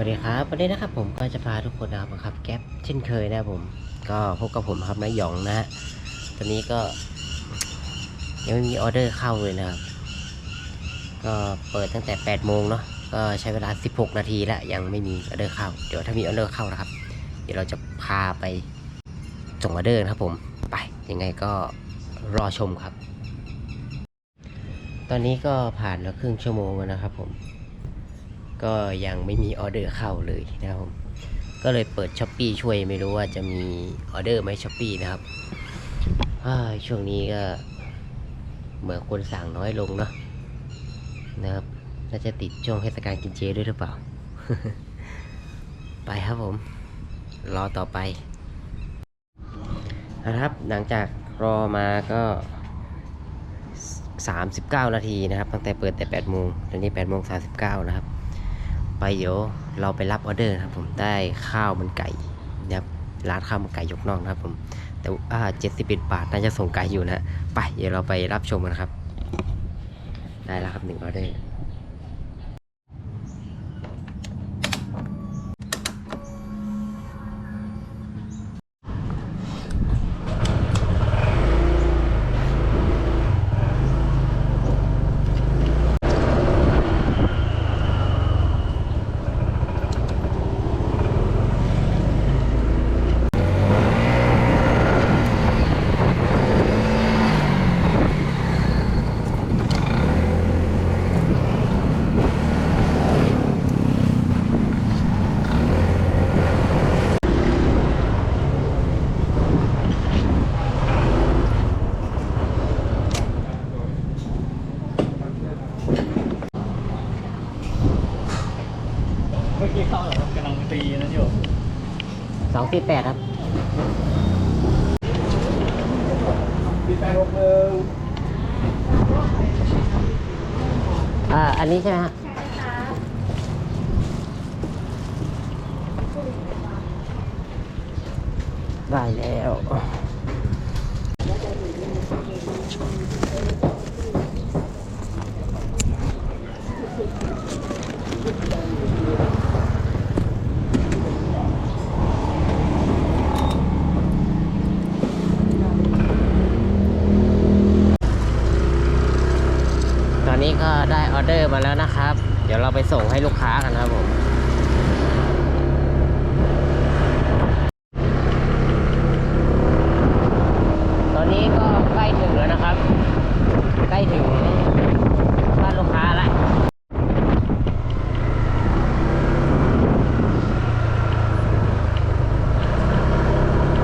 วัสดีครับวันนี้นะครับผมก็จะพาทุกคนนะครับขับแก๊ปเช่นเคยนะครับผม ก็พบกับผมครับนายหยองนะฮะตอนนี้ก็ยังไม่มีออเดอร์เข้าเลยนะครับก็เปิดตั้งแต่8โมงเนาะก็ใช้เวลา 16 นาทีแล้วยังไม่มีออเดอร์เข้า เดี๋ยวถ้ามีออเดอร์เข้านะครับ เดี๋ยวเราจะพาไปส่งออเดอร์นะครับผมไปยังไงก็รอชมครับ ตอนนี้ก็ผ่านมาครึ่งชั่วโมงแล้วนะครับผม ก็ยังไม่มีออเดอร์เข้าเลยนะครับผมก็เลยเปิดช้อปปีช่วยไม่รู้ว่าจะมีออเดอร์ไหมช้อปปีนะครับช่วงนี้ก็เหมือนคนสั่งน้อยลงเนาะนะครับน่าจะติดช่วงเทศกาลกินเจด้วยหรือเปล่า ไปครับผม รอต่อไปนะครับ หลังจากรอมาก็ 39 นาทีนะครับ ตั้งแต่เปิดแต่8โมงตอนนี้8โมง39 นะครับ ไปเดี๋ยวเราไปรับออเดอร์นะครับผมได้ข้าวมันไก่นะครับร้านข้าวมันไก่ยกน่องนะครับผมแต่อ่า71บาทน่าจะส่งไก่อยู่นะไปเดี๋ยวเราไปรับชมกันครับ ได้แล้วครับหนึ่งออเดอร์ เมื่อกี้เข้าเหรอกำลังตีนั่นอยู่ีแปดครับ ปีแปดหกหนึ่ง อ่า อันนี้ใช่ไหมฮะได้แล้ว ตอนนี้ก็ได้ออ เดอร์มาแล้วนะครับ เดี๋ยวเราไปส่งให้ลูกค้ากันครับผม ตอนนี้ก็ใกล้ถึงแล้วนะครับ ใกล้ถึงบ้านลูกค้าแล้ว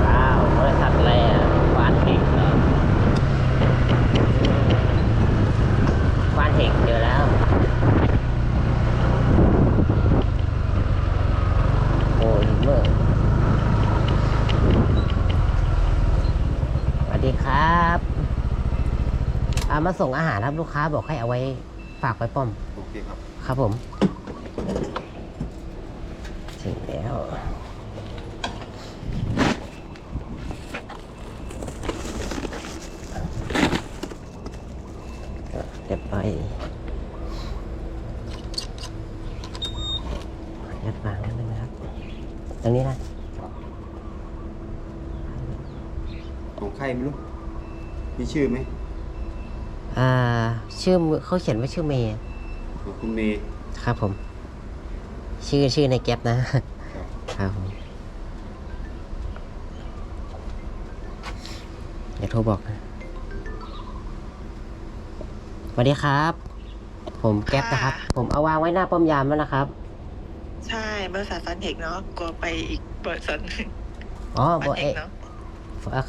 ว้าวบริษัทอะไรอะฟานเทคเหรอฟานเทคเจอแล้ว โอ้ยเมื่อสวัสดีครับอา มาส่งอาหารครับลูกค้าบอกให้เอาไว้ฝากไว้ป้อม โอเคครับ ครับผมถึงแล้ว เดี๋ยวไปยัดวางนิดนึงนะครับ ตรงนี้นะของใครไม่รู้ มีชื่อไหมอ่าชื่อ เขาเขียนว่าชื่อเมย์ของคุณเมย์ครับผม ชื่อชื่อในแก๊ปนะครับผมเดี๋ยวโทรบอกนะสวัสดีครับ ผมแก๊ปนะครับ ผมเอาวางไว้หน้าป้อมยามแล้วนะครับ ใช่บริษัทฟันเทคเนาะกลัวไปอีกบริษัทหนึ่งอ๋อฟับนอเทเอคเนาะอะ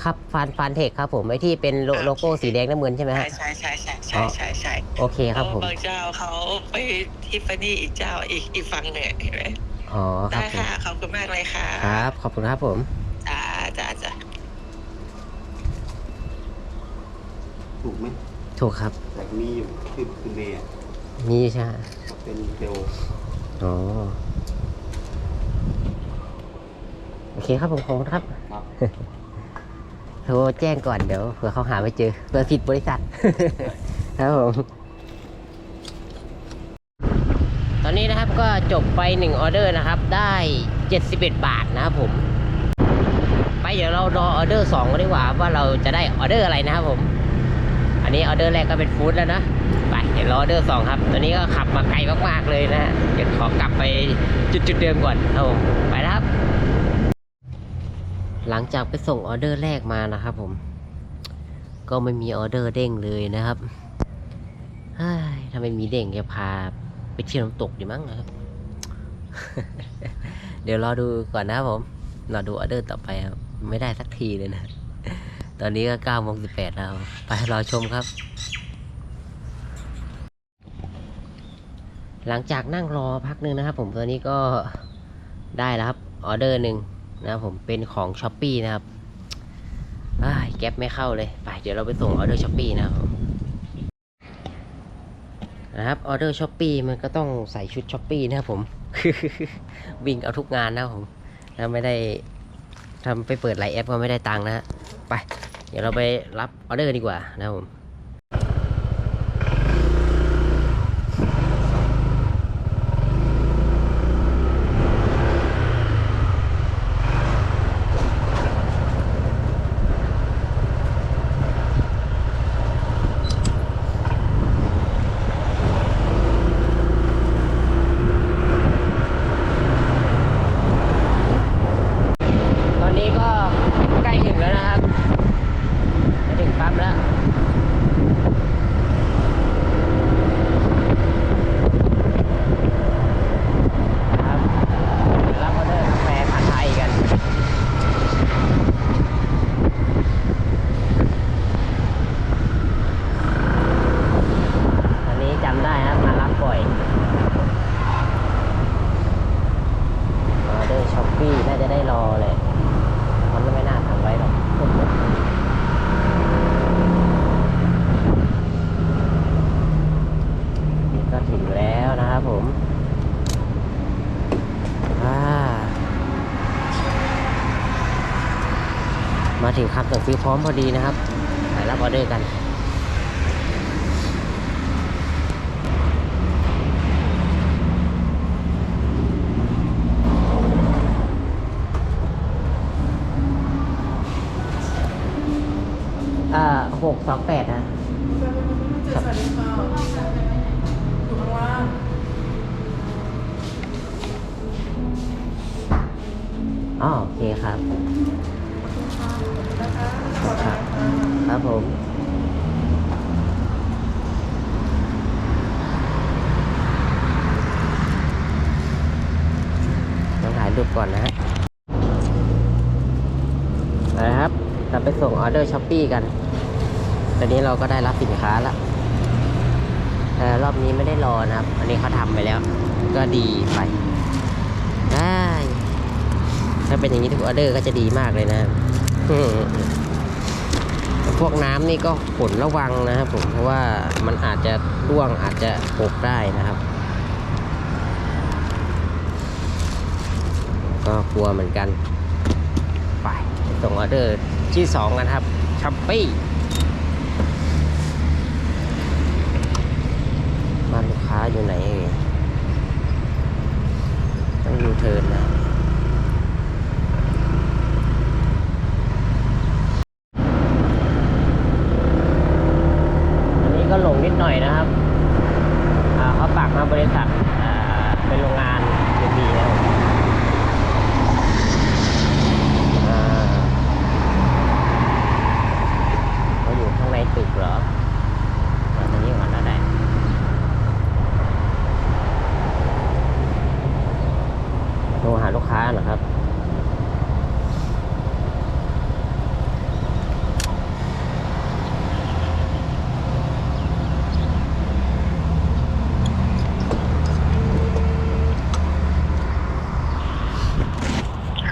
ครับฟันฟันเทคครับผมไอ้ที่เป็นโลโอเคโลโก้สีแดงน้ำเงินใช่ไหมใช่ฮะใช่ใช่ใช่ใช่ใช่ใช่โอเคครับผมบางเจ้าเขาไปทิฟฟานี่อีกเจ้าอีกอีกฝั่งหนึ่งเห็นไหมอ๋อคได้รับผมค่ะขอบคุณมากเลยค่ะครับ ขอบคุณครับผมจ้าจ้าจ้าถูกไหมถูกครับแต่มีอยู่ชื่อคุณเมย์อะมีใช่ไหมเป็นเซลล์อ๋อโอเคครับผมขอบคุณครับครับ โทรแจ้งก่อนเดี๋ยวเผื่อเขาหาไม่เจอเผื่อผิดบริษัท ครับผม ตอนนี้นะครับก็จบไปหนึ่งออเดอร์นะครับ ได้71บาทนะครับผม ไปเดี๋ยวเรารอออเดอร์สองกันดีกว่าว่าเราจะได้ออเดอร์อะไรนะครับผม อันนี้ออเดอร์แรกก็เป็นฟู้ดแล้วนะไปเดี๋ยวรอออเดอร์สองครับ ตอนนี้ก็ขับมาไกลมากๆเลยนะเดี๋ยวขอกลับไปจุดๆเดิมก่อนครับผมไปแล้วครับ หลังจากไปส่งออเดอร์แรกมานะครับผม ก็ไม่มีออเดอร์เด้งเลยนะครับถ้าไม่มีเด้งจะพาไปเที่ยวน้ำตกดีมั้งนะครับ เดี๋ยวรอดูก่อนนะครับผมรอดูออเดอร์ต่อไปครับไม่ได้สักทีเลยนะ ตอนนี้ก็9โมง18แล้ว ไปรอชมครับ หลังจากนั่งรอพักหนึ่งนะครับผมตอนนี้ก็ได้แล้วครับ ออเดอร์หนึ่ง นะครับผมเป็นของช้อปปีนะครับอ้แก๊ปไม่เข้าเลยไปเดี๋ยวเราไปส่งออเดอร์ช้อปปีนะครับนะครับออเดอร์ช้อปปีมันก็ต้องใส่ชุดช้อปปีนะครับผมวิ่งเอาทุกงานนะครับผมแล้วไม่ได้ทำไปเปิดหลายแอปก็ไม่ได้ตังค์นะฮะไป เดี๋ยวเราไปรับออเดอร์ดีกว่านะครับผม ตอนนี้ก็ใกล้ถึงแล้วนะครับจะถึงปั๊มแล้ว ครับเดี๋ยวรับออเดอร์กาแฟผัดไทยกัน อันนี้จำได้ครับ มารับบ่อย ออเดอร์ช้อปปี้น่าจะได้รอเลยมันไม่น่าทำไว้หรอกนี่ก็ถึงแล้วนะครับ ผมามาถึงคำสั่งซื้อพร้อมพอดีนะครับไปรับออเดอร์กันอ่าหกสองแปดนะ ครับครับครับผมต้องถ่ายรูปก่อนนะฮะเอาละครับ เราไปส่งออเดอร์ช้อปปี้กัน ตอนนี้เราก็ได้รับสินค้าแล้วแต่รอบนี้ไม่ได้รอนะครับ อันนี้เขาทำไปแล้ว ก็ดีไปได้ ถ้าเป็นอย่างนี้ทุกออเดอร์ก็จะดีมากเลยนะพวกน้ำนี่ก็ขนระวังนะครับผมเพราะว่ามันอาจจะร่วงอาจจะหกได้นะครับ ก็กลัวเหมือนกัน ไปส่งออเดอร์ที่สองกันครับช้อปปี้บ้านลูกค้าอยู่ไหนเอ่ยต้องยูเทิร์นนะ อันนี้ก็หลงนิดหน่อยนะครับ อ่าเขาปากมาบริษัทอ่าเป็นโรงงานเบีบีนะครับอ่าเขาอยู่ข้างในตึกเหรอมาตรงนี้ก่อนนะได้โทรหาลูกค้าเหรอครับ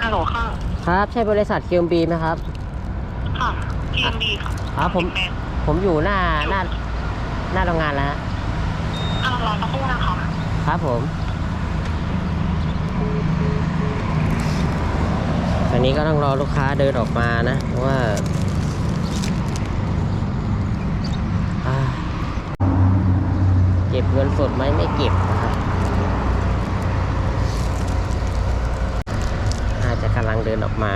ฮัลโหลค่ะ ครับ ใช่บริษัท QMB ไหมครับ ค่ะทีมดีค่ะครับผมแมนผมอยู่หน้าหน้าหน้าโรงงานแล้วฮะอ้าวรอสักครู่นะคะ ครับผม ตอนนี้ก็ต้องรอลูกค้าเดินออกมานะเพราะว่าอ่า เก็บเงินสดไหมไม่เก็บนะครับำลังเดินออกมา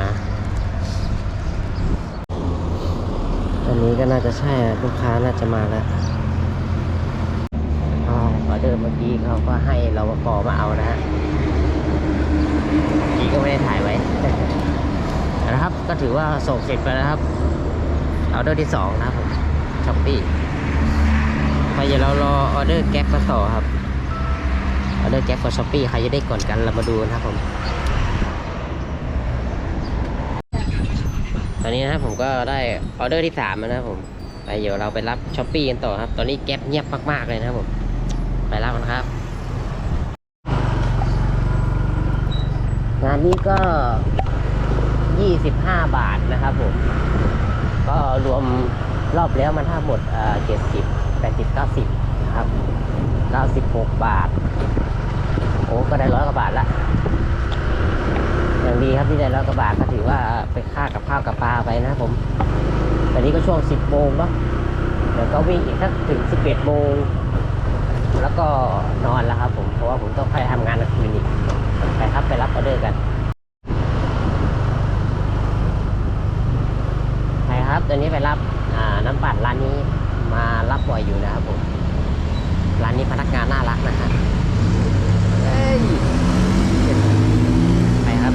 อันนี้ก็น่าจะใช่ลูกค้าน่าจะมาแล้วออออเดอร์เมื่อกี้เขาก็ให้เราปอมาเอานะฮะเมื่อกี้ก็ไม่ได้ถ่ายไว้นะครับ ก็ถือว่าส่งเสร็จไปแล้วครับออเดอร์ที่สองนะครับผมช้อปปี้ไปเดี๋ยวเรารอออเดอร์แก๊ปมาต่อครับออเดอร์แก๊ปกับช้อปปี้ใครจะได้ก่อนกันเรามาดูนะครับผม ตอนนี้นะครับผมก็ได้ออเดอร์ที่สามแล้วนะครับผม ไปเดี๋ยวเราไปรับช้อปปี้กันต่อครับ ตอนนี้แก๊ปเงียบมากๆเลยนะครับผม ไปรับกันครับ งานนี้ก็25บาทนะครับผม ก็รวมรอบแล้วมันทั้งหมดเอ่อ70 80 90นะครับ96บหกบาท โอ้ก็ได้ร้อยกว่าบาทละ ดีครับที่ได้ร้อยกว่าบาทก็ถือว่าไปค่ากับข้าวกับปลาไปนะผมตอนนี้ก็ช่วง 10โมงเนาะเดี๋ยวก็วิ่งอีกสักถึง 11โมงแล้วก็นอนแล้วครับผมเพราะว่าผมต้องไปทำงานในคลินิกไปครับไปรับออเดอร์กัน ไปครับตอนนี้ไปรับอ่าน้ำปั่นร้านนี้มารับบ่อยอยู่นะครับผม ร้านนี้พนักงานน่ารักนะครับเอ้ยไปครับ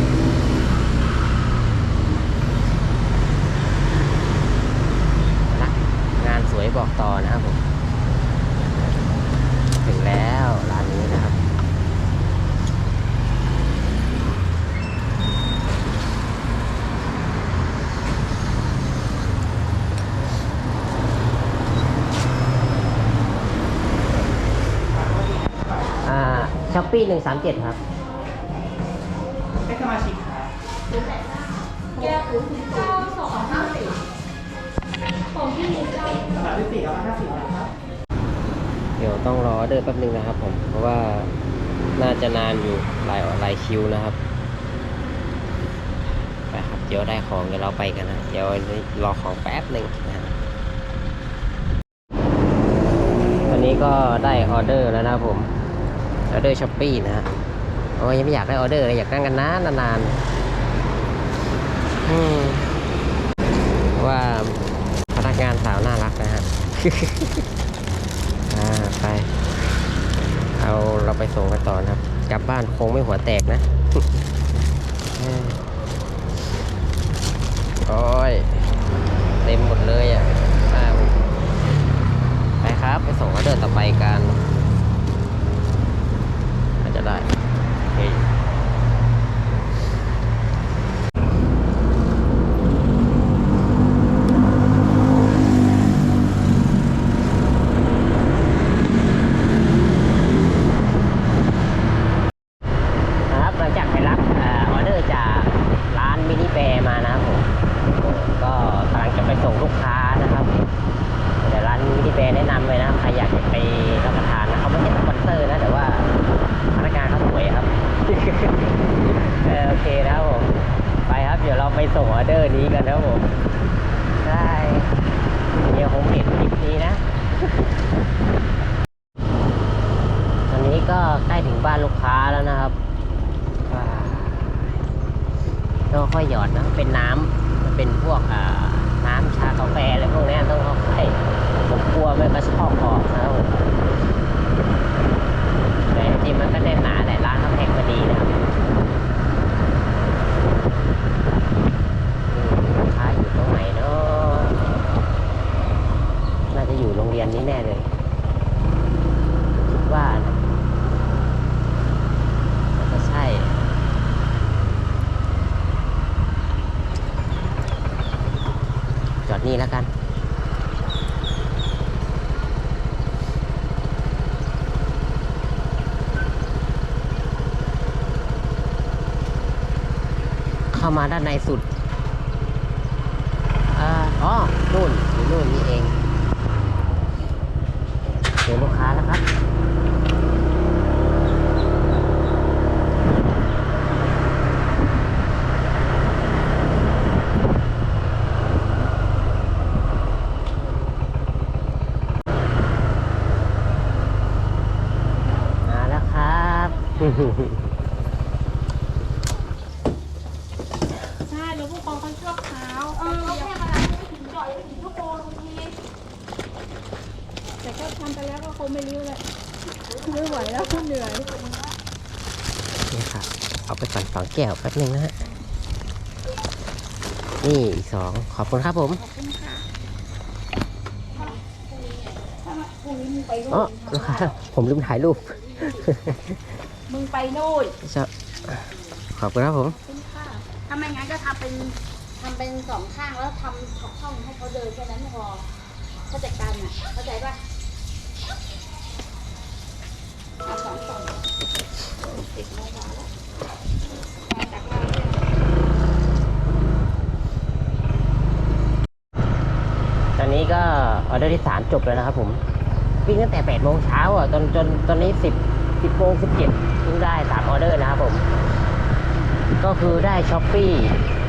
พนักงานสวยบอกต่อนะครับผม ถึงแล้วร้านนี้นะครับ อ่าช้อปปี้ หนึ่งสามเจ็ดครับให้สมาชิกครับแก้วคูเก้าสองห้าสี่ของพี่นิดเก้าสำหรับที่สี่ร้อยห้าสิบนะครับ เดี๋ยวต้องรอออเดอร์แป๊บนึงนะครับผม เพราะว่าน่าจะนานอยู่หลายหลายคิวนะครับไปครับเดี๋ยวได้ของเดี๋ยวเราไปกันนะเดี๋ยวรอของแป๊บหนึ่งนะฮะตอนนี้ก็ได้ออเดอร์แล้วนะครับผม ออเดอร์ช้อปปี้นะฮะโอ้ยยังไม่อยากได้ออเดอร์เลยอยากนั่งกันนานนานๆว่าพนักงานสาวน่ารักนะฮะไป เอาเราไปส่งกันต่อนะครับ กลับบ้านคงไม่หัวแตกนะโอ้ยเต็มหมดเลยอะอ่าไปครับ ไปส่งออเดอร์ต่อไปกันอาจจะได้เฮ้ยนะครับหลังจากไปรับเออออเดอร์จากร้านมินิแบร์มานะครับผม ก็กำลังจะไปส่งลูกค้านะครับเดี๋ยวร้านมินิแบร์แนะนำเลยนะครับใครอยากจะไปรับประทานนะเขาไม่ใช่สปอนเซอร์นะแต่ว่าพนักงานเขาสวยครับ เออโอเคนะครับผมไปครับเดี๋ยวเราไปส่งออเดอร์นี้กันนะครับผมได้เดี๋ยว ดีนะ ตอนนี้ก็ใกล้ถึงบ้านลูกค้าแล้วนะครับต้องค่อยหยอดนะ เป็นน้ำมันเป็นพวกน้ำชากาแฟอะไรพวกนี้ต้องค่อยๆผมกลัวมันกระชอกออกนะครับผมแต่จริงๆมันก็แน่นหนาแต่ร้านเขาแพ็คมาดีนะครับอืมลูกค้าอยู่ตรงไหนเนาะน่าจะอยู่โรงเรียนนี้แน่เลย คิดว่านะน่าจะใช่ จอดนี่แล้วกัน เข้ามาด้านในสุดอ๋อนู่นอยู่นู่นนี่เองเจอลูกค้าแล้วครับมาแล้วครับ เขาไม่รู้เลยไม่ไหวแล้วเหนื่อยนี่ครับเอาไปปั่นสองแก้วแป๊บนึงนะฮะ นี่อีกสองขอบคุณครับผมขอบคุณค่ะถ้ามาพรุ่งนี้มึงไปอ๋อนู่นลูกค้าผมลืมถ่ายรูป มึงไปนู่นชอบขอบคุณครับผมขอบคุณค่ะถ้าไม่งั้นก็ทำเป็นทำเป็นสองข้างแล้วทำช่องให้เขาเดินแค่นั้นพอเขาจัดการอะเข้าใจป่ะ ตอนนี้ก็ออเดอร์ที่สามจบแล้วนะครับผม วิ่งตั้งแต่8โมงเช้าอะจนจนตอนนี้10 10โมง17เพิ่งได้สามออเดอร์นะครับผม ก็คือได้ช้อปปี้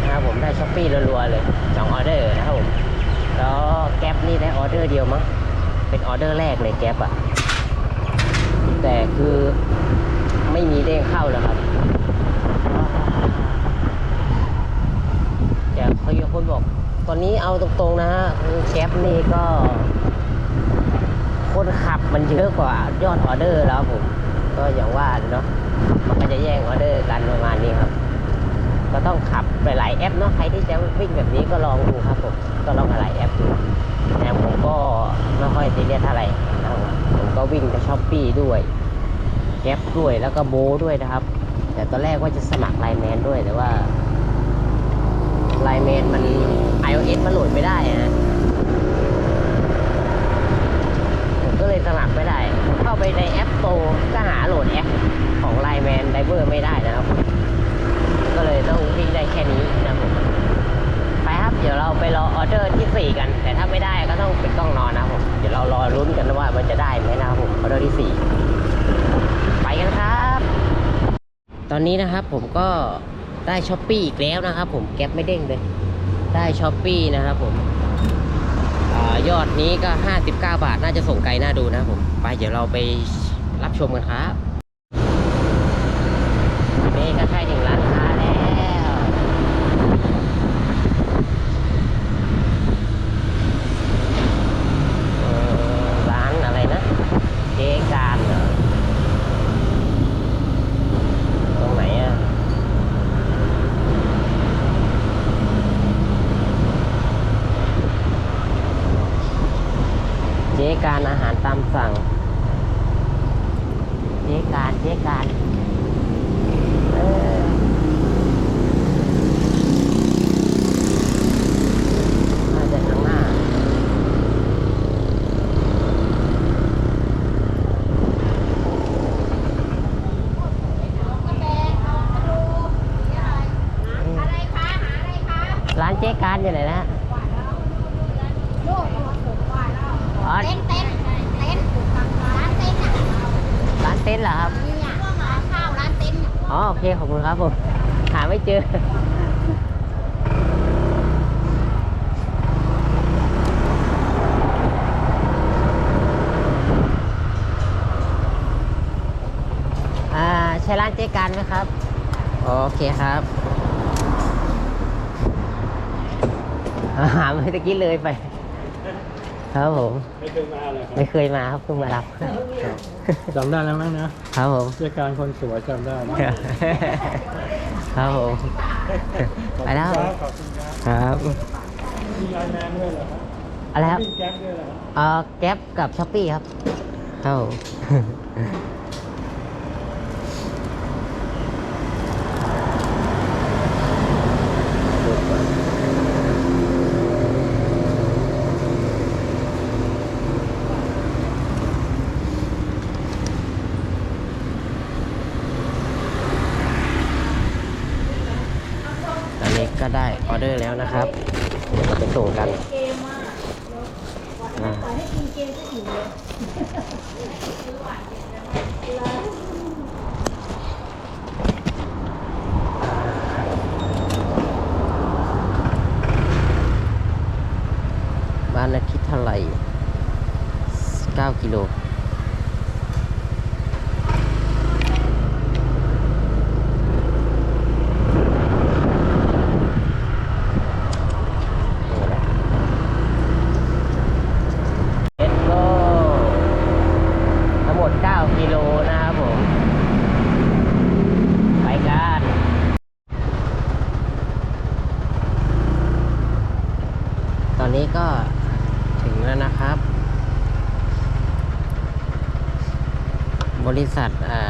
นะครับผมได้ช้อปปี้รัวๆเลยสองออเดอร์นะครับผม แล้วแก๊ปนี่ได้ออเดอร์เดียวมั้งเป็นออเดอร์แรกเลยแก๊ปอะ แต่คือไม่มีเด้งเข้าแล้วครับเดี๋ยวเขา有คนบอก ตอนนี้เอาตรงๆนะฮะคือแก๊ปนี่ก็ คนขับมันเยอะกว่ายอดออเดอร์แล้วผม ก็อย่างว่าเนาะมันก็จะแย่งออเดอร์กันประมาณนี้ครับ ก็ต้องขับหลายๆแอปเนาะใครที่จะวิ่งแบบนี้ก็ลองดูครับผมก็ลองหลายแอปดูแต่ผมก็ไม่ค่อยซีเรียสเท่าไหร่ ผมก็วิ่งกับช้อปปี้ด้วยแก๊ปด้วยแล้วก็โบด้วยนะครับ แต่ตอนแรกว่าจะสมัครไลน์แมนด้วยแต่ว่าไลน์แมนมัน iOS มันโหลดไม่ได้นะผมก็เลยสมัครไม่ได้ เข้าไปในแอปโตก็หาโหลดแอปของไลน์แมนไดเวอร์ไม่ได้นะครับ ก็เลยต้องวิ่งได้แค่นี้นะผม เดี๋ยวเราไปรอออเดอร์ที่ 4 กัน แต่ถ้าไม่ได้ก็ต้องเป็นกล้องนอนนะผมเดี๋ยวเรารอรุ้นกันว่ามันจะได้ไหมนะครับผมออเดอร์ที่ 4 ไปกันครับ ตอนนี้นะครับผมก็ได้ช้อปปี้อีกแล้วนะครับผมแก๊ปไม่เด้งเลย ได้ช้อปปี้นะครับผมอยอดนี้ก็ 59 บาท น่าจะส่งไกลน่าดูนะผม ไปเดี๋ยวเราไปรับชมกันครับ นี่ก็ใกล้ถึงร้านค้าแล้วเอ่อร้านอะไรนะ เจการเหรอ ตรงไหนอะ เจการอาหารตามสั่ง เจการเจการ เออน่าจะข้างหน้า อะไรคะหาอะไรคะ ร้านเจ๊การอยู่ไหนนะฮะ โลกตัวผมว่าแล้ว อ๋อ เต้นเต้นเต้นร้านเต้นอะ ร้าน เต็นท์เหรอครับเนี่ยร้านข้าวร้านเต้นอ๋อโอเคขอบคุณครับผมหาไม่เจออ่าใช่ร้านเจ๊การไหมครับ โอเคครับ หาไม่ตะกี้เลยไป ครับผมไม่เคยมาเลยครับไม่เคยมาครับเพิ่งมารับจำได้แล้วมั้งนะครับผมเจ้าการคนสวยจำได้นะครับผมไปแล้วขอบคุณครับครับมีไลน์แมนด้วยเหรอครับอะไรครับมีแก๊ปด้วยเหรอครับเอ่อแก๊ปกับช้อปปี้ครับครับผม ตอนนี้ก็ได้ ออเดอร์แล้วนะครับเดี๋ยวเราไปส่งกัน เกมอะปล่อยให้กินเกมก็อิ่มเลย บ้านละคิดเท่าไหร่ 9 กิโล Let's go ริษัทอ่า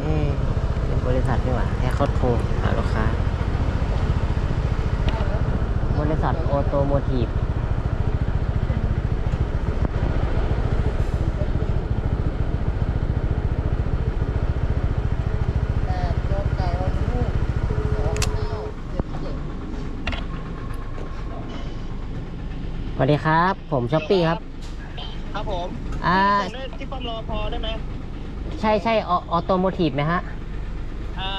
เอ๊ะเป็นบริษัทนี่หว่าแค่เขาโทรหาลูกค้า บริษัทโอโตโมทีฟ สวัสดีครับ ผมช้อปปี้ครับ ครับผมอ่าส่งได้ที่ป้อมรอพอได้ไหมใช่ใช่ออโตโมทีฟไหมฮะ อ่า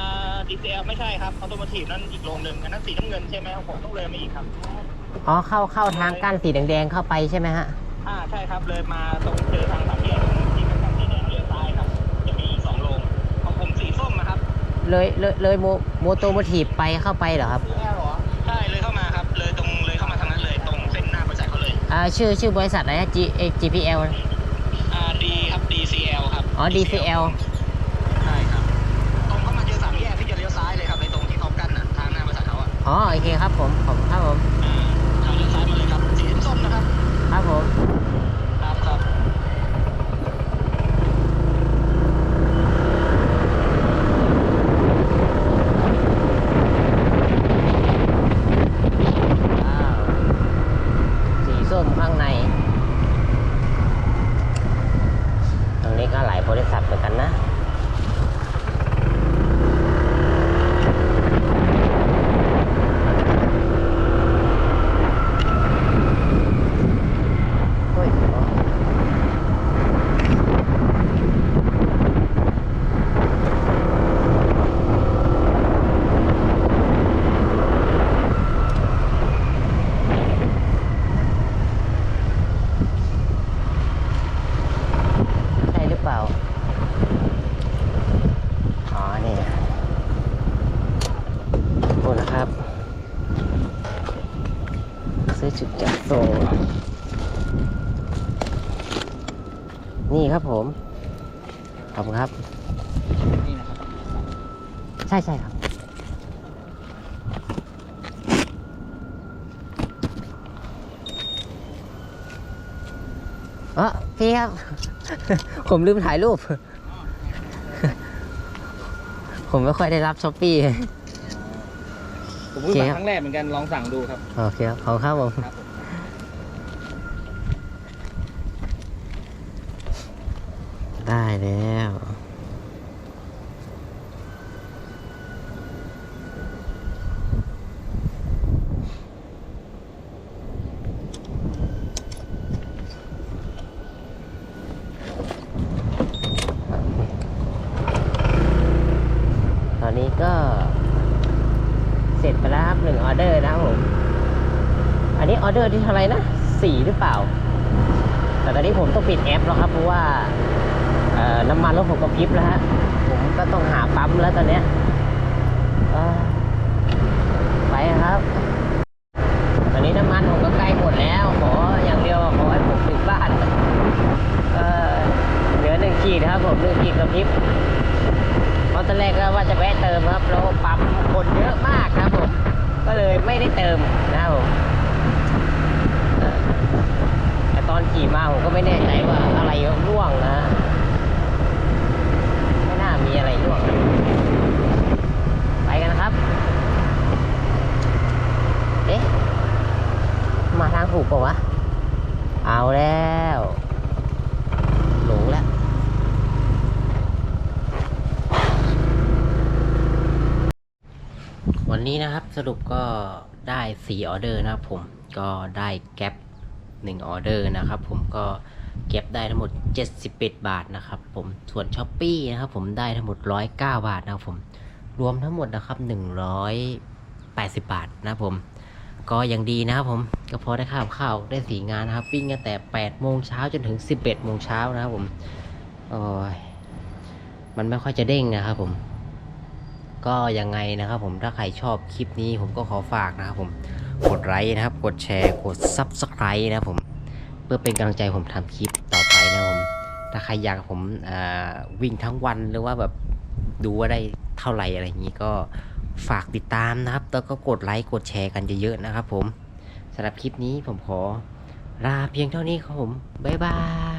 DCL ไม่ใช่ครับออโต o ม i v e นั่นอีกโรงหนึ่งอันนั้นสีน้ำเงินใช่ไหมครับผมต้องเลยมาอีกครับ อ๋อเข้าเข้าทางกั้นสีแดงๆเข้าไปใช่ไหมฮะ อ่าใช่ครับเลยมาตรงเจอทางสามแยกที่เป็นทางสีแดงเลี้ยวซ้ายครับ จะมีอีกสองโรงของผมสีส้มนะครับเลยเลยเลยโมโมโตโมทีฟไปเข้าไปเหรอครับใชื่อชื่อบริษัทอะไรฮะ G เอ่อ GPL อ่า D ครับ DCL ครับอ๋อ DCL ใช่ครับ ตรงเข้ามาเจอสามแยกที่จะเลี้ยวซ้ายเลยครับในตรงที่เขากั้นอะทางหน้าบริษัทเขาอะอ๋อโอเคครับผมผมครับผมอ่าทางเลี้ยวซ้ายมาเลยครับสีส้มนะครับ ครับผม ครับครับ ว้าว สีส้มข้างใน ตรงนี้ก็หลายบริษัทเหมือนกันนะ โอ้ยอ๋อใช่หรือเปล่า อ๋อ นี่โทษนะครับ ซื้อจุดจัดส่ง นี่ครับผม ขอบคุณครับ ใช่ใช่ครับ เออพี่ครับ ผมลืมถ่ายรูป ผมไม่ค่อยได้รับช้อปปี้ ผมเพิ่งโอเคสั่งครับ ครั้งแรกเหมือนกันลองสั่งดูครับ โอเคครับขอบคุณครับผม ครับผม ได้แล้ว ตอนนี้ก็ เสร็จไปแล้วครับหนึ่งออเดอร์นะครับผม อันนี้ออเดอร์ ที่าไหร่นะสี่หรือเปล่า แต่ตอนนี้ผมต้องปิดแอปแล้วครับ เพราะว่าน้ำมันรถผมก็พริบแล้วฮะ ผมก็ต้องหาปั๊มแล้วตอนเนี้ยไปครับ ตอนนี้น้ำมันผมก็ใกล้หมดแล้วขออย่างเดียวขอให้ผมถึงบ้านเออเหลือหนึ่งขีดครับผมหนึ่งขีดกับพริบเพราะตอนแรกก็ว่าจะแวะเติมครับแล้วปั๊มคนเยอะมากครับผม ก็เลยไม่ได้เติมนะครับผมเออ แต่ต อนขี่มาผมก็ไม่แน่ใจว่าอะไรร่วงนะ ไม่น่ามีอะไรร่วง ไปกันนะครับ เอ๊ะ มาทางถูกปล่าวะ เอาแล้วหลงแล้ววันนี้นะครับสรุปก็ได้ 4 ออเดอร์นะครับผมก็ได้แก๊ป 1ออเดอร์นะครับผมก็เก็บได้ทั้งหมด 71 บาทนะครับผมส่วนช้อปปี้นะครับผมได้ทั้งหมด 109 บาทนะครับผมรวมทั้งหมดนะครับ 180 บาทนะครับผมก็ยังดีนะครับผมก็พอได้ข้าวข้าวได้สีงานนะครับวิ่งกันแต่ 8 โมงเช้าจนถึง 11 โมงเช้านะครับผมโอ้ยมันไม่ค่อยจะเด้งนะครับผม ก็ยังไงนะครับผมถ้าใครชอบคลิปนี้ผมก็ขอฝากนะครับผม กดไลค์นะครับ กดแชร์ กด Subscribe นะครับผม เพื่อเป็นกำลังใจผมทำคลิปต่อไปนะครับผม ถ้าใครอยากผมวิ่งทั้งวันหรือว่าแบบดูว่าได้เท่าไหร่อะไรอย่างนี้ก็ฝากติดตามนะครับ แล้วก็กดไลค์กดแชร์กันเยอะๆนะครับผมสำหรับคลิปนี้ผมขอลาเพียงเท่านี้ครับผม บ๊ายบาย